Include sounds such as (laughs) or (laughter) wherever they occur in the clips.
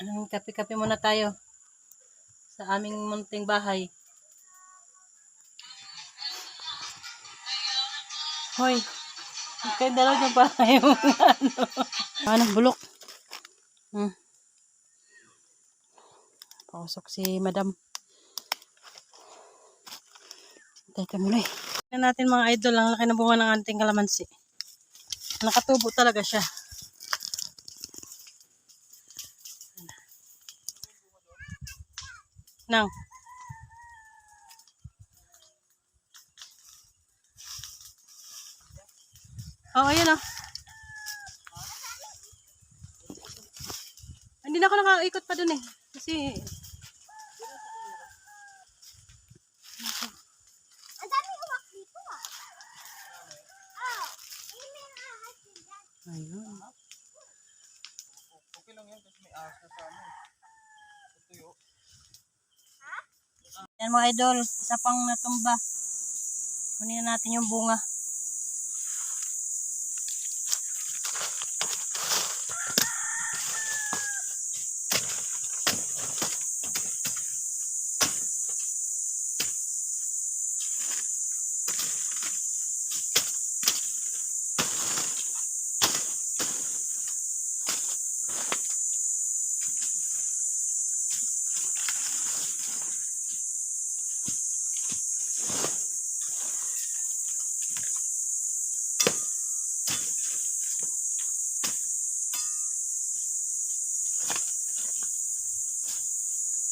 Kape-kape muna tayo sa aming munting bahay. Hoy, kayo dalaw niyo pa yung (laughs) ano. Ano, bulok. Hmm. Pausok si madam. Teka muna eh. Natin mga idol, ang laki na bunga ng anting kalamansi. Nakatubo talaga siya. Nang. Oh, ayun oh. Hindi na ako nakaikot pa dun eh. Kasi, Ang dami uwak dito ah. Oh, ini may ahas dyan. ayun. Okay lang yan kasi may ahas na sa ano. Tutuyo. Yan mga idol, isa pang natumba. Kunin na natin yung bunga.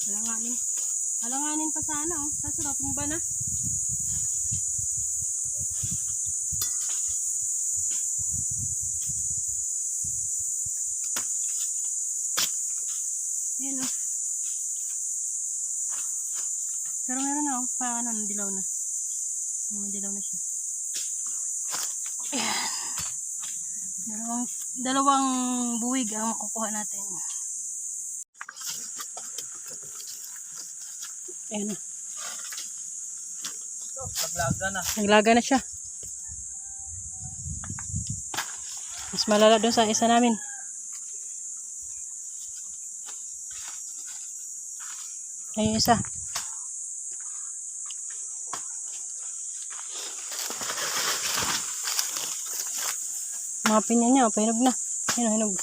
Alanganin. Alanganin pa sana oh. Kaso natumba na. Yan oh. Pero meron na oh. Pa ano, dilaw na. May dilaw na siya. Ayan. Dalawang, dalawang buwig ang makukuha natin. Ayan na. Naglaga na. Naglaga na siya. Mas malala doon sa isa namin. Ayun yung isa. Mga pinya niya, pahinog na. Ayun, hinog.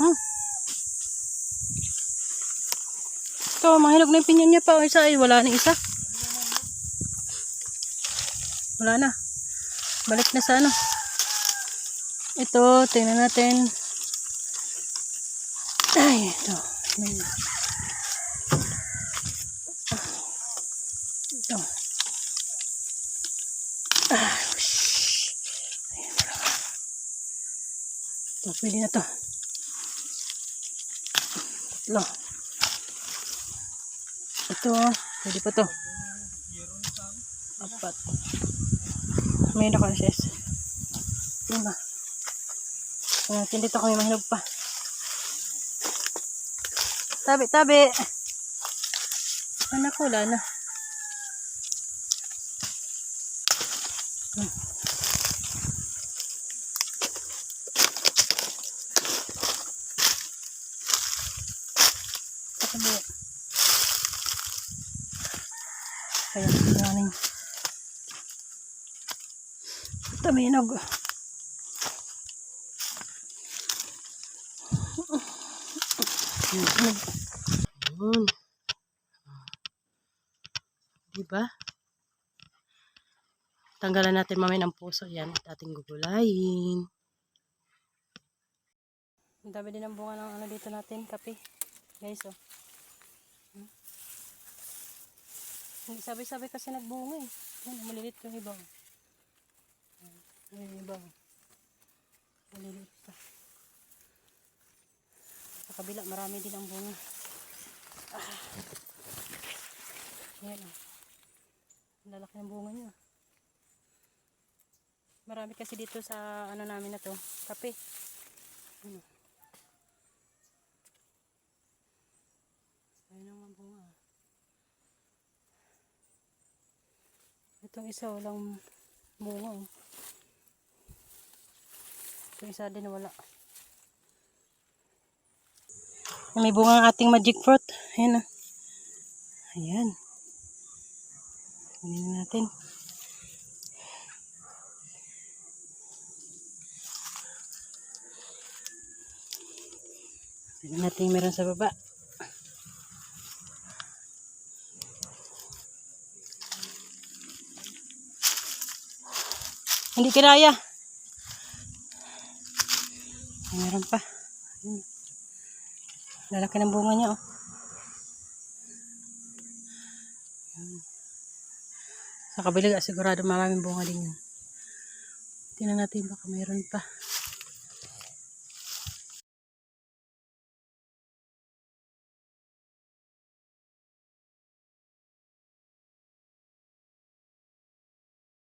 Hmm. Ito, mahinog na yung pinya niya pa. O isa, ay wala na isa. Wala na. Balik na sa ano. Ito, tingnan natin. Ay, ito. Ito. Ah, shh. Ito, pwede na to. Tatlo. Ito, pwede pa to. Apat. May nakasis. Lima. Tingnan natin dito kami mahinog pa. Tabi, tabi. Anak ko, wala na. Hmm. Tabi. Ayan, maraming. Taminog. Taminog. Yun. Diba? Tanggalan natin mamaya ng puso. Yan at ating gugulayin. Ang dami din ang bunga ng ano dito natin, kape. Guys, oh. Hmm. Hindi sabay-sabay kasi nagbunga eh. Yan, malilit yung iba. oh. Yan yung iba. oh. Malilit pa. Sa kabila, marami din ang bunga. Ah. Yan oh. Lalaki ng bunga niya. Marami kasi dito sa ano namin na to, kape. Ano. Ayun ang mga bunga. Itong isa walang bunga. oh. Yung isa din wala. May bunga ang ating magic fruit. Ayan ah. Ayan. Kunin na natin. Tignan natin meron sa baba. Hindi kinaya. Ay, meron pa. Lalaki ng bunga niya, oh. Sa kabila, sigurado maraming bunga din yan. Tingnan natin baka meron pa.